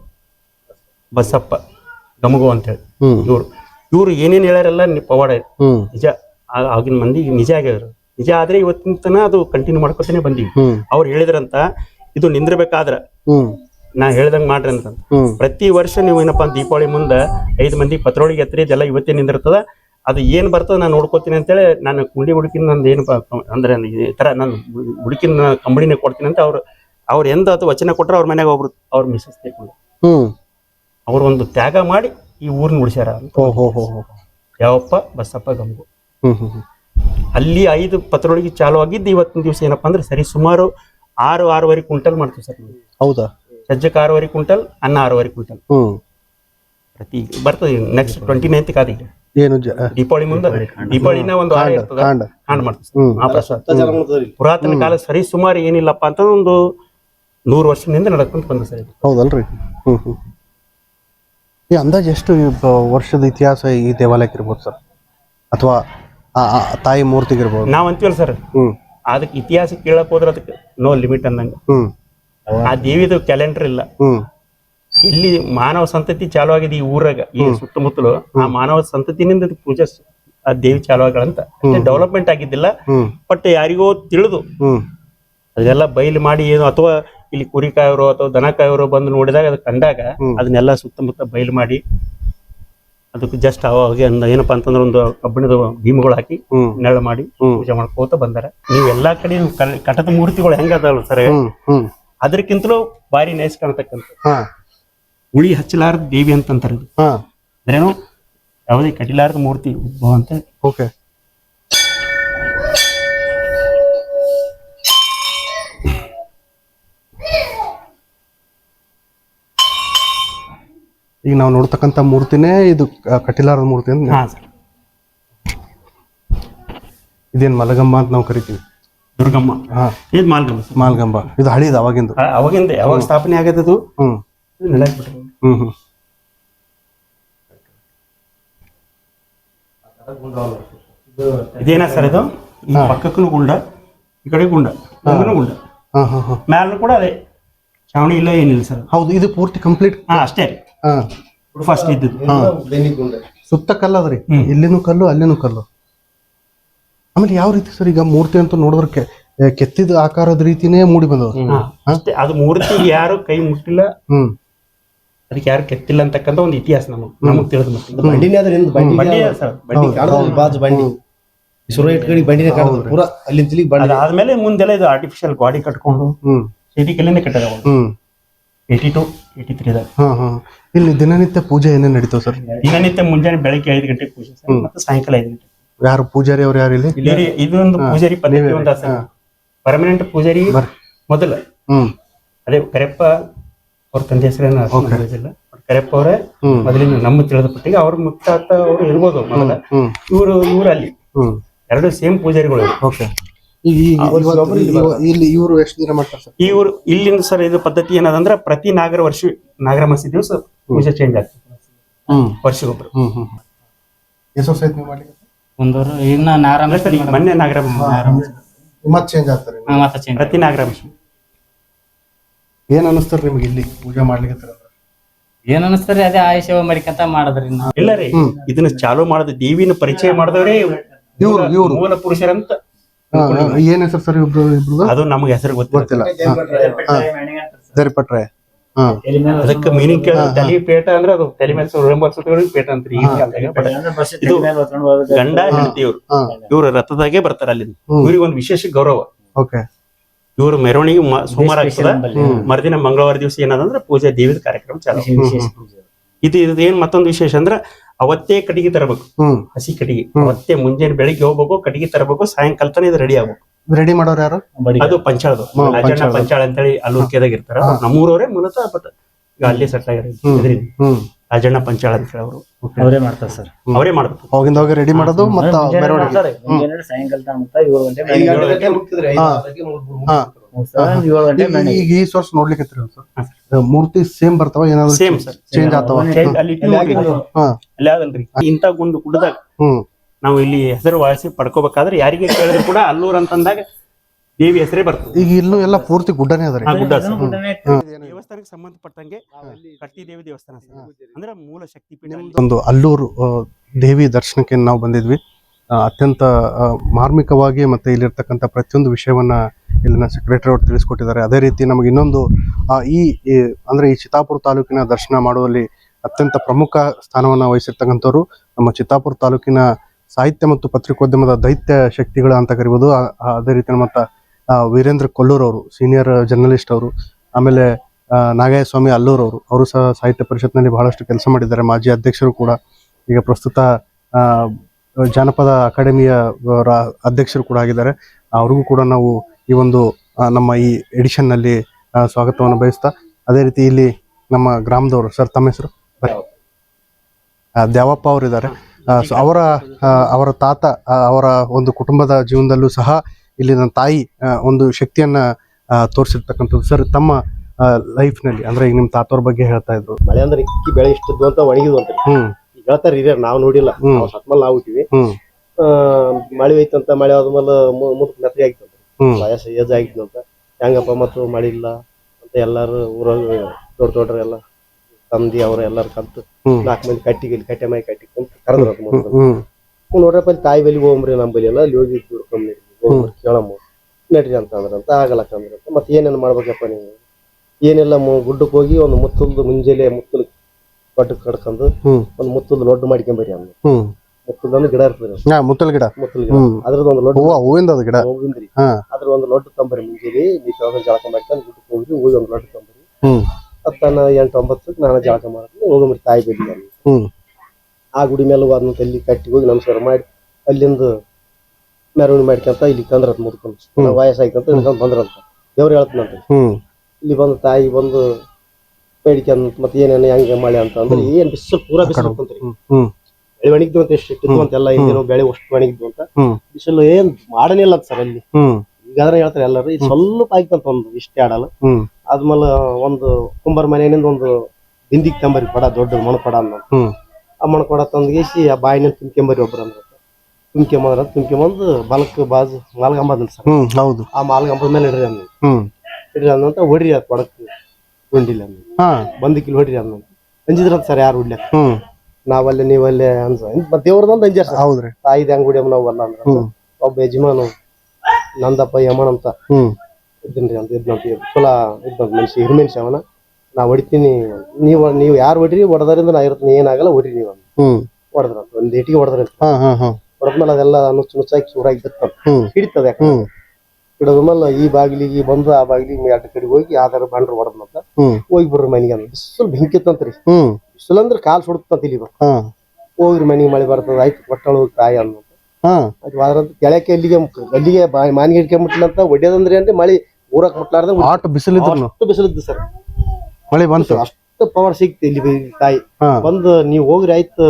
ಬಸಪ್ಪ ಗಮಗು ಅಂತ ಹೇಳಿ. ಹ್ಮ್. ಇವ್ರು. ಇವ್ರು ಏನೇನ್ ಹೇಳ್ಯಾರಲ್ಲ ನೀವು ಪವಾಡ ಹ್ಮ್. ನಿಜ. ಆ- ಆಗಿನ ಮಂದಿ ನಿಜ ಆಗ್ಯಾರ ನಿಜ ಆದ್ರೆ ಇವತ್ತಿನ ತನ ಅದು ಕಂಟಿನ್ಯೂ ಮಾಡ್ಕೊತಾನೆ ಬಂದೀವಿ. ಹ್ಮ್. ಅವ್ರು ಹೇಳಿದ್ರಂತ ಇದು ನಿಂದ್ರಬೇಕಾದ್ರ ಹ್ಮ್. ನಾ ಹೇಳ್ದಂಗ್ ಮಾಡ್ರಿ ಅಂತ ಪ್ರತಿ ವರ್ಷ ನೀವು ಏನಪ್ಪಾ ದೀಪಾವಳಿ ಮುಂದ ಐದ್ ಮಂದಿ ಪತ್ರೋಳಿಗೆ ಎತ್ತರಿ ಇದೆಲ್ಲ ಇವತ್ತೇ ನಿಂದಿರ್ತದ? ಅದು ಏನ್ ಬರ್ತದ ನಾನು ನೋಡ್ಕೋತೀನಿ ಅಂತೇಳಿ ನಾನು ಕುಂಡಿ ಹುಡುಕಿನ ನಂದು ಏನು ಅಂದ್ರೆ ಈ ತರ ನಾನು ಹುಡುಕಿನ ಕಂಬಳಿನೇ ಕೊಡ್ತೀನಿ ಅಂತ ಅವ್ರು ಅವ್ರು ಎಂದ ಅದು ವಚನ ಕೊಟ್ರ ಅವ್ರ ಮನ್ಯಾಗ ಒಬ್ರು ಅವ್ರ ಮಿಸಸ್ ತೆಗೊಂಡು ಹ್ಮ್. ಅವ್ರು ಒಂದು ತ್ಯಾಗ ಮಾಡಿ ಈ ಊರ್ನ ಉಳಿಸ್ಯಾರ ಯಾವಪ್ಪ? ಬಸಪ್ಪ ಗಂಗು. ಹ್ಮ್ ಹ್ಮ್ ಹ್ಮ್. ಅಲ್ಲಿ ಐದು ಪತ್ರೊಳಗೆ ಚಾಲು ಆಗಿದ್ದು ಇವತ್ತಿನ ದಿವಸ ಏನಪ್ಪಾ ಅಂದ್ರೆ ಸರಿ ಸುಮಾರು ಆರು ಆರೂವರೆ ಕ್ವಿಂಟಲ್ ಮಾಡ್ತೀವಿ ಸರ್ ಹೌದಾ? ಸಜ್ಜಕ್ಕೆ ಆರೂವರೆ ಕ್ವಿಂಟಲ್ ಅನ್ನ ಆರೂವರೆ ಕ್ವಿಂಟಲ್. ಹ್ಮ್. ಪ್ರತಿ ಬರ್ತದೆ ನೆಕ್ಸ್ಟ್ ಟ್ವೆಂಟಿ ನೈನ್ತ್ ಕಾದ ಈಗ. ಏನು ಜ ದೀಪಾವಳಿ ಮುಂದೆ ದೀಪಾವಳಿನ ಒಂದು ವಾರ ಕಾಂಡ ಇರ್ತದ. ಕಾಂಡ. ಕಾಂಡ್ ಮಾಡ್ತೀವಿ. ಹ್ಮ್. ಮಹಾಪ್ರಸಾದ ಪುರಾತನ ಕಾಲ ಸರಿ ಸುಮಾರು ಏನಿಲ್ಲಪ್ಪ ಅಂತ ಒಂದು ನೂರು ವರ್ಷದಿಂದ ನಡ್ಕೊಂತ ಬಂದ ಸರ್. ಇದು. ಹೌದಲ್ರಿ. ಹ್ಮ್ ಹ್ಮ್. ಈ ಅಂದಾಜು ಎಷ್ಟು ಈ ಬ- ವರ್ಷದ ಇತಿಹಾಸ ಈ ದೇವಾಲಯಕ್ಕೆ ಇರ್ಬೋದು ಸರ್? ಅಥವಾ ಆ ಆ ತಾಯಿ ಮೂರ್ತಿಗೆ ಇರ್ಬೋದು? ನಾವ್ ಅಂತೀವಲ್ಲ ಸರ್. ಹ್ಮ್. ಅದಕ್ಕೆ ಇತಿಹಾಸ ಕೇಳಕ್ ಹೋದ್ರೆ ಅದಕ್ಕೆ ನೋ ಲಿಮಿಟ್ ಅಂದಂಗ. ಹ್ಮ್. ಆ ದೇವಿದು ಕ್ಯಾಲೆಂಡರ್ ಇಲ್ಲ. ಇಲ್ಲಿ ಮಾನವ ಸಂತತಿ ಚಾಲು ಆಗಿದೆ ಈ ಊರಾಗ ಈ ಸುತ್ತಮುತ್ತಲು. ಆ ಮಾನವ ಸಂತತಿನಿಂದ ಪೂಜಾ ಆ ದೇವಿ ಚಾಲು ಆಗಳಂತ ಡೆವಲಪ್ಮೆಂಟ್ ಆಗಿದ್ದಿಲ್ಲ. ಬಟ್ ಯಾರಿಗೋ ತಿಳಿದು. ಅದೆಲ್ಲ ಬಯಲು ಮಾಡಿ ಏನು ಅಥವಾ ಇಲ್ಲಿ ಕುರಿ ಕಾಯೋರು ಅಥವಾ ದನ ಕಾಯೋರು ಬಂದು ನೋಡಿದಾಗ ಅದು ಕಂಡಾಗ ಅದನ್ನೆಲ್ಲ ಸುತ್ತಮುತ್ತ ಬಯಲು ಮಾಡಿ ಅದಕ್ಕೆ ಜಸ್ಟ್ ಅವಾಗ ಏನಪ್ಪಾ ಅಂತಂದ್ರೆ ಒಂದು ಕಬ್ಬಿಣದ ಭೀಮಗಳು ಹಾಕಿ ನೆಳ ನೆರಳು ಮಾಡಿ ಪೂಜೆ ಮಾಡ್ಕೋತ ಬಂದಾರ. ನೀವು ಎಲ್ಲಾ ಕಡೆ ಕಟದ ಮೂರ್ತಿಗಳು ಹೆಂಗ ಅದಾವ ಸರ್ ಅದಕ್ಕಿಂತಲೂ ಭಾರಿ ನೈಸ್ ಕಾಣತಕ್ಕಂಥ ಹಾ. ಉಳಿ ಹಚ್ಚಲಾರದ ದೇವಿ ಅಂತಂತಾರೆ ಇದು ಹಾ. ಅಂದ್ರೇನು ಯಾವುದೇ ಕಟಿಲಾರದ ಮೂರ್ತಿ ಉದ್ಭವ ಅಂತ ಓಕೆ. ಈಗ ನಾವು ನೋಡ್ತಕ್ಕಂಥ ಮೂರ್ತಿನೇ ಇದು ಕಟಿಲಾರದ ಮೂರ್ತಿ ಅಂತ ಹಾ ಸರ್. ಇದೇನ್ ಮಲಗಮ್ಮ ಅಂತ ನಾವು ಕರಿತೀವಿ. ದುರ್ಗಮ್ಮ. ಇದು ಮಾಲ್ಗಮ್ಮ ಸರ್. ಮಾಲ್ಗಂಬ. ಇದು ಹಳಿದ ಅವಾಗಿಂದು. ಆ- ಅವಾಗಿಂದ ಯಾವಾಗ ಸ್ಥಾಪನೆ ಆಗದದು ಹ್ಮ್. ನೆಲಕ್ಬಿಟ್ರು ಹ್ಮ್ ಹ್ಮ್. ಇದೇನ ಸರ್ ಇದು? ಈ ಪಕ್ಕಕ್ಕೂ ಗುಂಡ ಈ ಕಡೆ ಗುಂಡ ಮುಂದೂ ಗುಂಡ. ಹಾ ಹಾ ಹಾ. ಮ್ಯಾಲೂ ಕೂಡ ಅದೇ. ಚಾವಣಿ ಇಲ್ಲ ಏನಿಲ್ಲ ಸರ್. ಹೌದು ಇದು ಪೂರ್ತಿ ಕಂಪ್ಲೀಟ್. ಹಾ ಅಷ್ಟೇ ರೀ. ಹಾ. ಫಸ್ಟ್ ಇದ್ದದ್ದು. ಸುತ್ತ ಕಲ್ಲು ಅದ್ರಿ ಇಲ್ಲಿನೂ ಕಲ್ಲು ಅಲ್ಲಿನೂ ಕಲ್ಲು. ಆಮೇಲೆ ಯಾವ ರೀತಿ ಸರ್ ಈಗ ಮೂರ್ತಿ ಅಂತ ನೋಡಿದ್ರೆ ಕೆತ್ತಿದ ಆಕಾರದ ರೀತಿನೇ ಮೂಡಿ ಬಂದವ ಹಾ, ಅಷ್ಟೇ ಅದು ಮೂರ್ತಿ ಯಾರು ಕೈ ಮುಟ್ಟಿಲ್ಲ. ಹ್ಮ್. ಅದಕ್ಕೆ ಯಾರು ಕೆತ್ತಿಲ್ಲ ಅಂತಕ್ಕಂತ ಒಂದು ಇತಿಹಾಸ ನಮಗೆ ನಮಗೆ ತಿಳಿದು ಬಂಡಿನೇ ಅದ್ರ ಹಿಂದ್ ಬಂಡಿ ಬಂಡಿ ಸರ್ ಬಂಡಿ ಬಾಜು ಬಂಡಿ. ಇಟ್ಕಡಿ ಬಂಡಿನೇ ಕಾಣೋದು ಪೂರ ಅಲ್ಲಿಂದ ತಿಲಿಗ್ ಬಂಡಿ. ಅದಾದ್ಮೇಲೆ ಮುಂದೆಲ್ಲ ಇದು ಆರ್ಟಿಫಿಷಿಯಲ್ ಗಾಡಿ ಕಟ್ಕೊಂಡು ಹ್ಮ್. ಸಿಟಿ ಕಲ್ಲಿಂದ ಕಟ್ಟದ hmm. Eighty two eighty three ಇಲ್ಲಿ ದಿನನಿತ್ಯ ಪೂಜೆ ಏನೇನು ನಡೀತಾವ ಸರ್? ದಿನನಿತ್ಯ ಮುಂಜಾನೆ ಬೆಳಗ್ಗೆ ಐದು ಗಂಟೆಗೆ ಪೂಜೆ ಸರ್. ಮತ್ತೆ ಸಾಯಂಕಾಲ ಐದು ಗಂಟೆ ಯಾರು ಪೂಜಾರಿ ಅವ್ರು ಯಾರು ಇಲ್ಲಿ? ಇಲ್ಲಿ ಇದೊಂದು ಪೂಜಾರಿ ಪದ್ಧತಿ ಒಂದ ಪರ್ಮನೆಂಟ್ ಪೂಜಾರಿ ಮೊದಲ. ಹ್ಮ್. ಅದೇ ಕರೆಪ್ಪ ಅವ್ರ ತಂದೆ ಹೆಸರೇನು ಇಲ್ಲ ಕರೆಪ್ಪ ಅವರೇ ಹ್ಮ್. ಮೊದಲಿನ ನಮ್ಮ ತಿಳಿದ ಪಟ್ಟಿಗೆ ಅವ್ರ ಮುತ್ತಾತ ಅವರು ಇರ್ಬೋದು ಮೊದಲ. ಹ್ಮ್. ಇವರು ಇವರು ಅಲ್ಲಿ ಹ್ಮ್. ಎರಡು ಸೇಮ್ ಪೂಜಾರಿಗಳು. ಇವ್ರು. ಓಕೆ ಇಲ್ಲಿ ಇವರು ಎಷ್ಟು ದಿನ ಮಾಡ್ತಾರೆ ಸರ್? ಈ ಊರು ಇಲ್ಲಿಂದ ಸರ್ ಇದು ಪದ್ಧತಿ ಏನದಂದ್ರ ಪ್ರತಿ ನಾಗರ ವರ್ಷ ನಾಗರ ಮಾಸಿ ದಿವಸ ಪೂಜೆ ಚೇಂಜ್ ಆಗ್ತದೆ. ಹ್ಮ್. ಹ್ಮ್ ಹ್ಮ್. ಎಷ್ಟು ವರ್ಷ ಆಯ್ತು ನೀವು ಮಾಡ್ಲಿಕ್ಕೆ? ಒಂದೂರು ಈಗ ನಾ ನಾರಾಯಣ ಅಲ್ಲ ಸರ್ ಈಗ ಮೊನ್ನೆ ನಾಗರ ಮತ್ತೆ ಚೇಂಜ್ ಆಗ್ತಾರೆ ಮತ್ತೆ ಚೇಂಜ್ ಪ್ರತಿ ನಾಗರ ಮಸಿ ಏನ್ ಅನಿಸ್ತಾರ ನಿಮ್ಗೆ ಇಲ್ಲಿ ಪೂಜೆ ಮಾಡ್ಲಿಕ್ಕೆ ಏನ್ ಅನಸ್ತರಿ ಅದೇ ಆಯ ಸೇವೆ ಮಾಡಿಕಂತ ಮಾಡದ್ರಿ ನಾವು. ಇಲ್ಲ ರೀ ಇದನ್ನ ಚಾಲೂ ಮಾಡದ ದೇವಿನ ಪರಿಚಯ ಮಾಡಿದವ್ರೆ ಇವ್ರು. ಇವ್ರು ಮೂಲ ಪುರುಷರಂತ ಏನ್ ಹೆಸರು ಸರ್ ಇಬ್ರು ಇಬ್ರು ಅದು ನಮ್ಗೆ ಹೆಸರು ಗೊತ್ತಿಲ್ಲ. ಗೊತ್ತಿಲ್ಲ. ದರಿಪಟ್ರೆ ಅದಕ್ಕೆ ಮೀನಿಂಗ್ ಕೇಳ ತಲೆ ಪೇಟ ಅಂದ್ರೆ ಅದು ತಲೆ ಮೇಲೆ ಸುತ್ತಗಳಿಗೆ ಪೇಟ ಬಟ್ ಇದು ಗಂಡ ಹೆಂಡತಿ ಇವ್ರು. ಇವ್ರ ರಥದಾಗೆ ಬರ್ತಾರ ಅಲ್ಲಿಂದ. ಹ್ಮ್. ಇವ್ರಿಗೆ ಒಂದು ವಿಶೇಷ ಗೌರವ. ಓಕೆ. ಇವ್ರ ಮೆರವಣಿಗೆ ಮ- ಸೋಮವಾರ ಆಗ್ತದ. ಮರುದಿನ ಮಂಗಳವಾರ ದಿವಸ ಏನದಂದ್ರೆ ಪೂಜೆ ದೇವಿದ ಕಾರ್ಯಕ್ರಮ ಚಾಲು. ಇದು ಇದು ಏನ್ ಮತ್ತೊಂದು ವಿಶೇಷ ಅಂದ್ರ ಅವತ್ತೇ ಕಟ್ಟಿಗೆ ತರಬೇಕು. ಹಸಿ ಕಟ್ಟಿಗೆ. ಅವತ್ತೇ ಮುಂಜಾನೆ ಬೆಳಿಗ್ಗೆ ಹೋಗ್ಬೇಕು ಕಟ್ಟಿಗೆ ತರಬೇಕು ಸಾಯಂಕಾಲ ತನ ಇದು ರೆಡಿ ಆಗ್ಬೇಕು. ರೆಡಿ ಮಾಡೋರು ಯಾರು? ಅದು ಪಂಚಾಳದು. ರಾಜಣ್ಣ. ಪಂಚಾಳ ಅಂತೇಳಿ ಅಲ್ಲೂರ್ ಕೇದಾಗ ಇರ್ತಾರ ನಮ್ಮೂರವರೇ ಮೂಲತಃ ಬಟ್ ಈಗ ಅಲ್ಲಿ ಸೆಟ್ಲ್ ಆಗಿರೋದ್ರಿ. ರಾಜಣ್ಣ ಪಂಚಾಳ ಅಂತ ಹೇಳಿ ಅವರು ಅವರೇ ಮಾಡ್ತಾರೆ ಸರ್. ಅವರೇ ಮಾಡ್ಬೇಕು. ಅವಾಗಿಂದ ಹೋಗಿ ರೆಡಿ ಮಾಡೋದು ಮತ್ತೆ ಮೆರವಣಿಗೆ ಸಾಯಂಕಾಲ ತನಕ ಏಳು ಗಂಟೆ ಈಗ- ಈ ವರ್ಷ ನೋಡ್ಲಿಕ್ಕೆ ಸರ್. ಮೂರ್ತಿ ಸೇಮ್ ಬರ್ತಾವ ಏನಾದ್ರು ಸೇಮ್ ಸರ್ ಚೇಂಜ್ ಆಗ್ತಾವ. ಅಲ್ಲಿ ಇಂತ ಒಂದು ಗುಡ್ಡದಾಗ ಹ್ಮ್. ನಾವು ಇಲ್ಲಿ ಹೆಸರು ವಾಸಿ ಪಡ್ಕೋಬೇಕಾದ್ರೆ ಯಾರಿಗೆ ಕೇಳಿದ್ರು ಕೂಡ ಅಲ್ಲೂರ್ ಅಂತಂದಾಗ ದೇವಿ ಹೆಸರೇ ಬರ್ತದೆ. ಈಗ ಇಲ್ಲೂ ಎಲ್ಲ ಪೂರ್ತಿ ಗುಡ್ಡನೇ ಅದ ಆ ಗುಡ್ಡ ಸರ್. ದೇವಸ್ಥಾನಕ್ಕೆ ಸಂಬಂಧಪಟ್ಟಂಗೆ ಕಟ್ಟಿ ದೇವಿ ದೇವಸ್ಥಾನ ಸರ್. ಅಂದ್ರೆ ಮೂಲ ಶಕ್ತಿ ಪೀಠ ಅಲ್ಲಿ. ಒಂದು ಅಲ್ಲೂರು ಆ, ದೇವಿ ದರ್ಶನಕ್ಕೆ ನಾವು ಬಂದಿದ್ವಿ. ಆ, ಅತ್ಯಂತ ಆ, ಮಾರ್ಮಿಕವಾಗಿ ಮತ್ತೆ ಇಲ್ಲಿರ್ತಕ್ಕಂಥ ಪ್ರತಿಯೊಂದು ವಿಷಯವನ್ನ ಇಲ್ಲಿನ ಸೆಕ್ರೆಟರಿ ಅವರು ತಿಳಿಸ್ಕೊಟ್ಟಿದ್ದಾರೆ. ಅದೇ ರೀತಿ ನಮಗೆ ಇನ್ನೊಂದು ಆ, ಈ ಈ ಅಂದ್ರೆ ಈ ಚಿತ್ತಾಪುರ ತಾಲೂಕಿನ ದರ್ಶನ ಮಾಡುವಲ್ಲಿ ಅತ್ಯಂತ ಪ್ರಮುಖ ಸ್ಥಾನವನ್ನ ವಹಿಸಿರ್ತಕ್ಕಂಥವ್ರು ನಮ್ಮ ಚಿತ್ತಾಪುರ ತಾಲೂಕಿನ ಸಾಹಿತ್ಯ ಮತ್ತು ಪತ್ರಿಕೋದ್ಯಮದ ದೈತ್ಯ ಶಕ್ತಿಗಳು ಅಂತ ಕರಿಬೋದು. ಅದೇ ರೀತಿ ನಮ್ಮ ವೀರೇಂದ್ರ ಕೊಲ್ಲೂರ್ ಅವರು ಸೀನಿಯರ್ ಜರ್ನಲಿಸ್ಟ್ ಅವರು ಆಮೇಲೆ ನಾಗಯ್ಯ ಸ್ವಾಮಿ ಅಲ್ಲೂರ್ ಅವರು ಅವರು ಸಹ ಸಾಹಿತ್ಯ ಪರಿಷತ್ನಲ್ಲಿ ಬಹಳಷ್ಟು ಕೆಲಸ ಮಾಡಿದ್ದಾರೆ. ಮಾಜಿ ಅಧ್ಯಕ್ಷರು ಕೂಡ ಈಗ ಪ್ರಸ್ತುತ ಜಾನಪದ ಅಕಾಡೆಮಿಯ ಅಧ್ಯಕ್ಷರು ಕೂಡ ಆಗಿದ್ದಾರೆ. ಅವ್ರಿಗೂ ಕೂಡ ನಾವು ಈ ಒಂದು ನಮ್ಮ ಈ ಎಡಿಷನ್ನಲ್ಲಿ ಸ್ವಾಗತವನ್ನು ಬಯಸ್ತಾ ಅದೇ ರೀತಿ ಇಲ್ಲಿ ನಮ್ಮ ಗ್ರಾಮದವರು ಸರ್ ತಮ್ಮ ಹೆಸರು? ದ್ಯಾವಪ್ಪ. ಅವರು ಇದ್ದಾರೆ ಸೊ ಅವರ ಆ, ಅವರ ತಾತ ಅವರ ಒಂದು ಕುಟುಂಬದ ಜೀವನದಲ್ಲೂ ಸಹ ಇಲ್ಲಿ ನನ್ನ ತಾಯಿ ಒಂದು ಶಕ್ತಿಯನ್ನ ತೋರಿಸಿರ್ತಕ್ಕಂಥದ್ದು ಸರ್ ತಮ್ಮ ಲೈಫ್ನಲ್ಲಿ ಅಂದ್ರೆ ಈಗ ನಿಮ್ಮ ತಾತವ್ರ ಬಗ್ಗೆ ಹೇಳ್ತಾ ಇದ್ರು. ಮಳೆ ಅಂದ್ರೆ ಇಕ್ಕಿ ಬೆಳೆ ಇಷ್ಟದ್ದು ಅಂತ ಒಣಗಿದ್ವು ಅಂತ. ಹ್ಮ್. ಹೇಳ್ತಾರೆ ಹೇಳ್ತಾರ ನಾವು ನೋಡಿಲ್ಲ. ಹ್ಮ್. ನಾವು ಸತ್ಮಲ್ ನಾವು ಇದ್ದೀವಿ ಹ್ಮ್. ಆ, ಮಳೆ ಹೋಯ್ತಂತ ಮಳೆ ಆದ್ಮೇಲೆ ಮುದುಕ್ ಮೆತ್ತಗೆ ಆಗಿತ್ತು ಅಂತ. ವಯಸ್ಸು ಏಜ್ ಅಂತ. ಹೆಂಗಪ್ಪ ಮತ್ತು ಮಳೆ ಇಲ್ಲ ಅಂತ ಎಲ್ಲಾರು ಊರಲ್ಲಿ ದೊಡ್ಡ ದೊಡ್ಡರ ಎಲ್ಲ ತಂದಿ ಅವ್ರ ಎಲ್ಲಾರು ಕಲ್ತು. ನಾಲ್ಕು ಮಂದಿ ಕಟ್ಟಿಗೆ ಇಲ್ಲಿ ಕಟ್ಟೆ ಮೈ ಕಟ್ಟಿ ಕುಂತ ಕರೆದ್ರ ಹ್ಮ್ ಹ್ಮ್. ನೋಡ್ರಪ್ಪ ಅಲ್ಲಿ ತಾಯಿ ಬಲಿ ಹೋಗ್ರಿ ನಮ್ಮ ಬಲಿ ಎಲ್ಲ ಅಲ್ಲಿ ಹೋಗಿ ದುಡ್ಕೊಂಡ್ ಹೋಗ್ರಿ ಕೇಳಮ್ಮ ನಡ್ರಿ ಅಂತ ಅಂದ್ರಂತ ಆಗಲಕ್ಕಂದ್ರಂತ ಮತ್ತೆ ಏನೇನು ಮಾಡ್ಬೇಕಪ್ಪ ನೀವು ಏನೆಲ್ಲ ಮು- ಗುಡ್ಡಕ್ಕೆ ಹೋಗಿ ಒಂದು ಮುತ್ತಲ್ದು ಮುಂಜಾನೆ ಮುತ್ತಲ್ ಕೊಟ್ಟು ಕಡ್ಕೊಂಡು ಹ್ಮ್. ಒಂದು ಮುತ್ತಲ್ದು ಲೊಡ್ಡು ಮಾಡ್ಕೊಂಬರಿ ಅನ್ನ ಹ್ಮ್. ಅಂದ್ರೆ ಗಿಡ ಇರ್ತದೆ ಹಾ ಮುತ್ತಲ್ ಗಿಡ. ಮುತ್ತಲ್ ಗಿಡ. ಹ್ಮ್. ಅದ್ರದ್ದು ಒಂದು ಲೊಡ್ಡು ಹೂವ ಹೂವಿಂದ ಅದು ಗಿಡ. ಹೋಗಿಂದ್ರಿ ಹಾ. ಅದ್ರ ಒಂದು ಲೊಡ್ಡು ತಂಬರಿ ಮುಂಜಾನೆ. ನೀವು ಜಳಕ ಮಾಡ್ಕೊಂಡು ಗುಡ್ಡಕ್ಕೆ ಹೋಗಿ ಹೋಗಿ ಒಂದು ಲೊಡ್ಡು ತಂಬರಿ ಹ್ಮ್. ಹತ್ತನ ಎಂಟು ಒಂಬತ್ತು ನಾನು ಜಳಕ ಹೋಗಿ ಹೋಗಂಬ್ರಿ ತಾಯಿ ಅಲ್ಲಿ ಹ್ಮ್. ಆ ಗುಡಿ ಮೇಲೆ ಅದನ್ನ ತಲ್ಲಿ ಕಟ್ಟಿ ಹೋಗಿ ನಮಸ್ಕಾರ ಮಾಡಿ ಅಲ್ಲಿಂದ ಮೆರವಣಿಗೆ ಮಾಡ್ಕೊಂತ ಇಲ್ಲಿ ತಂದ್ರತ್ ಮುದ್ಕೊಂಡು. ವಯಸ್ಸಾಯ್ತಂತ ಹಿಡ್ಕೊಂಡ್ ಬಂದ್ರಂತ ದೇವ್ರ ಹೇಳ್ತನಂತ ಹ್ಮ್. ಇಲ್ಲಿ ಬಂದು ತಾಯಿ ಬಂದು ಬೇಡಿಕೆಂತ ಮತ್ತೆ ಏನೇನು ಹೆಂಗ ಮಾಡಿ ಅಂತ ಅಂದ್ರೆ ಏನ್ ಬಿಸಿಲು ಪೂರಾ ಬಿಸಿಲು ಅಂತಂತ್ರಿ ಹ್ಮ್. ಅಂತ ಎಷ್ಟು ಇಟ್ಟಿದ್ವು ಅಂತೆಲ್ಲ ಹಿಂದಿನ ಬೆಳೆ ಅಷ್ಟು ಒಣಗಿದ್ವು ಅಂತ. ಬಿಸಿಲು ಏನ್ ಮಾಡನಿಲ್ಲ ಅಂತ ಸರ್ ಅಲ್ಲಿ. ಹ್ಮ್. ಅದನ್ನ ಹೇಳ್ತಾರೆ ಎಲ್ಲರೂ ಇದು ಸ್ವಲ್ಪ ಆಗಿತ್ತಂತ ಒಂದು ಇಷ್ಟೇ ಆಡಲ್ಲ ಆದ್ಮೇಲ ಒಂದು ಕುಂಬಾರ ಮನೆಯಿಂದ ಒಂದು ಬಿಂದಿಗೆ ತಂಬರಿ ಕೊಡ ದೊಡ್ಡ ಮಣಕೊಡ ಅನ್ನೋ ಆ ಮಣಕೊಡ ತಂದ್ಗೇಸಿ ಆ ಬಾಯಿನ ತುಂಬ್ಕೊಂಬರಿ ಒಬ್ರು ಅಂದ್ರೆ. ತುಂಬ್ಕೊಂಬಂದ್ರ ತುಂಬ್ಕೊಂಬಂದು ಬಲಕ್ ಬಾಜು ಮಾಲ್ಗಂಬದಲ್ಲ ಸರ್. ಹೌದು. ಆ ಮಾಲ್ಗಂಬದ ಮೇಲೆ ಇಡ್ರಿ ಅಂದ್ ಇಡ್ರಿ ಅನ್ನಂತ ಹೊಡ್ರಿ ಅದು ಕೊಡಕ್ ಗುಂಡಿಲ್ಲ ಅಂದ್ ಬಂದ ಕಿಲ್ ಹೊಡ್ರಿ ಅನ್ನಂತ ಅಂಜಿದ್ರಂತ ಸರ್ ಯಾರು ಹ್ಮ್. ನಾವಲ್ಲೇ ನೀವಲ್ಲೇ ಅನ್ಸ ದೇವ್ರದಂತ ಅಂಜಾರ ಸರ್. ಹೌದ್ರಿ. ತಾಯಿದ ಹೆಂಗ್ ಹೊಡಿಯಮ್ಮ ನಾವು ಅಲ್ಲ ಅಂದ್ರೆ ಒಬ್ಬ ಯಜಮಾನು ನಂದಪ್ಪ ಯಮನ್ ಅಂತ. ಹ್ಮ್. ಇದ್ದನ್ರಿ ಅಂತ ಇದ್ನಂತ ಫುಲ ಇದ್ದಂತ ಮನುಷ್ಯ ಹಿರಿ ಮನುಷ್ಯ ಅವನ. ನಾ ಹೊಡಿತೀನಿ. ನೀವ್ ನೀವು ಯಾರು ಹೊಡ್ರಿ? ಹೊಡೆದ್ರಿಂದ ನಾ ಇರ್ತೀನಿ. ಏನಾಗಲ್ಲ ಹೊಡ್ರಿ ನೀವ್ ಅಂತ ಹ್ಮ್. ಹೊಡೆದ್ರಂತ ಒಂದ್ ಏಟಿಗೆ ಹೊಡೆದ್ರಂತ ಹಾ ಹಾ ಹಾ. ಹೊಡೆದ್ಮೇಲೆ ಅದೆಲ್ಲ ನುಚ್ಚು ನುಚ್ಚಾಗಿ ಚೂರಾಗಿ ಬಿತ್ತಂತ ಹ್ಮ್. ಹಿಡಿತದ ಮೇಲೆ ಈ ಬಾಗಿಲಿಗೆ ಬಂದು ಆ ಬಾಗಿಲಿಗೆ ಎರಡು ಕಡೆ ಹೋಗಿ ಆಧಾರ ಬಂಡ್ರ ಹೊಡೆದ್ನಂತ ಹ್ಮ್. ಹೋಗಿ ಬರ್ರಿ ಮನೆಗೆ ಅಂತ. ಬಿಸಿಲು ಬೆಂಕಿ ಇತ್ತಂತ್ರಿ ಹ್ಮ್. ಬಿಸಿಲು ಅಂದ್ರೆ ಕಾಲ್ ಸುಡುತ್ತಂತ ಇಲ್ಲಿ ಹೋಗ್ರಿ ಮನೆಗೆ ಮಳೆ ಬರ್ತದ ಆಯ್ತು ಬಟ್ಟಳು ತಾಯಿ ಅನ್ನಂತ ಹಾ. ಅದು ಕೆಳಕ್ಕೆ ಅಲ್ಲಿಗೆ ಅಲ್ಲಿಗೆ ಮಾನಿಗೆ ಹಿಡ್ಕೊಂಬಿಟ್ಲಂತ ಒಡ್ಯದಂದ್ರೆ ಅಂದ್ರೆ ಮಳೆ ಊರಕ್ ಮುಟ್ಲಾರ್ದ ಆಟ ಬಿಸಿಲಿದ್ರು ಅಷ್ಟು ಬಿಸಿಲಿದ್ದು ಸರ್. ಮಳೆ ಬಂತು. ಅಷ್ಟು ಪವರ್ ಸಿಕ್ತಿ ಇಲ್ಲಿ ತಾಯಿ. ಬಂದು ನೀವು ಹೋಗ್ರಿ ಆಯ್ತು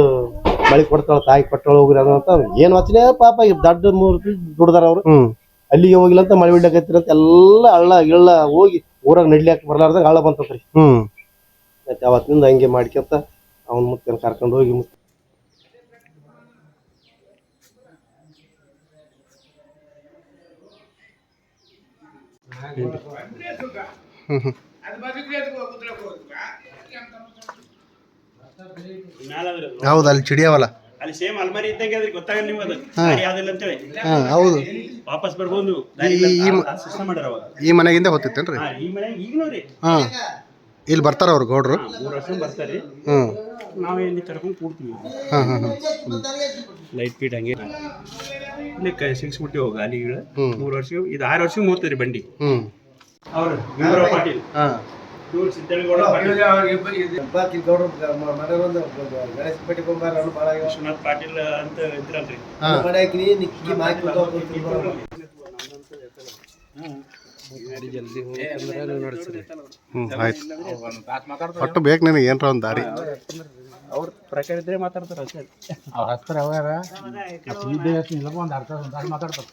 ಮಳೆ ಕೊಡ್ತಾಳ ತಾಯಿ ಕೊಟ್ಟಳು ಹೋಗ್ರಿ ಅಂತ ಏನ್ ವಚನೆ ಪಾಪ ದೊಡ್ಡ ಮೂರ್ತಿ ದುಡ್ದಾರ ಅವ್ರು. ಅಲ್ಲಿಗೆ ಹೋಗಿಲ್ಲ ಅಂತ ಮಳೆ ಬಿಡ್ಲಕತ್ತಿರ ಅಂತ ಎಲ್ಲ ಹಳ್ಳ ಗಿಳ್ಳ ಹೋಗಿ ಊರಾಗ ನಡ್ಲಿಕ್ ಬರ್ಲಾರ್ದಾಗ ಹಳ್ಳ ಬಂತತ್ರಿ. ಹ್ಮ್. ಮತ್ತೆ ಅವತ್ತಿನಿಂದ ಹಂಗೆ ಮಾಡ್ಕೊಂತ ಅವ್ನ ಮುತ್ತ ಕರ್ಕೊಂಡು ಹೋಗಿ ಮುತ್- ಹೌದು ಅಲ್ಲಿ ಚಿಡಿಯವಲ್ಲ. ಅಲ್ಲಿ ಸೇಮ್ ಅಲ್ಮಾರಿ ಇದ್ದಂಗೆ ಅದ್ರಿಗೆ ಗೊತ್ತಾಗಲ್ಲ ನಿಮ್ಗೆ ಅದು. ಯಾವ್ದಿಲ್ಲ ಅಂತೇಳಿ ಹೇಳಿ. ಹೌದು. ವಾಪಸ್ ಬರ್ಬೋದು. ನೀವು ಈ- ಸಿಸ್ಟಮ್ ಮಾಡ್ಯಾರ ಅವಾಗ. ಈ ಮನೆಗಿಂದ ಹೋಗ್ತಿತ್ತೇನ್ರಿ? ಹಾ, ಈ ಮನೆ ಈಗಲೂ ರೀ ಹಾ. ಇಲ್ಲಿ ಬರ್ತಾರ ಅವ್ರು ಗೌಡ್ರು? ಮೂರು ವರ್ಷ ಬರ್ತಾರೆ. ಹ್ಞೂ ನಾವೇ ಇಲ್ಲಿ ಕರ್ಕೊಂಡು ಕೂಡ್ತೀವಿ. ಹಾಂ ಹಾಂ ಹಾಂ. ಲೈಟ್ ಫೀಟ್ ಹಂಗೆ. ಇಲ್ಲಿ ಕ ಹೋಗ ಹೋಗಿ ಅಲ್ಲಿಗಳು ಮೂರು ವರ್ಷ ಇದು ಆರು ವರ್ಷ ಮೂರ್ತರಿ ಬಂಡಿ. ಹ್ಞೂ ಅವ್ರು ಭೀಮರಾವ್ ಪಾಟೀಲ್. ಹಾಂ. ಇವ್ರು ಸಿದ್ದನಗೌಡ ಪಾಟೀಲ್. ವಿಶ್ವನಾಥ್ ಪಾಟೀಲ್ ಅಂತ ಇದ್ರಲ್ರಿ ಹಾಂ. ಹ್ಞೂ ಆಯ್ತು. ಒಟ್ಟು ಬೇಕು ನನಗೆ ಏನರ ಒಂದು ದಾರಿ. ಅವ್ರ ಪ್ರಕಾರ ಇದ್ರೆ ಮಾತಾಡ್ತಾರೆ ಅಷ್ಟೇ. ಅವ್ರ ಹಸ್ತಾರೆ ಅವ್ಯಾರ? ಒಂದು ಅರ್ಥ ಮಾತಾಡ್ತಾರೆ.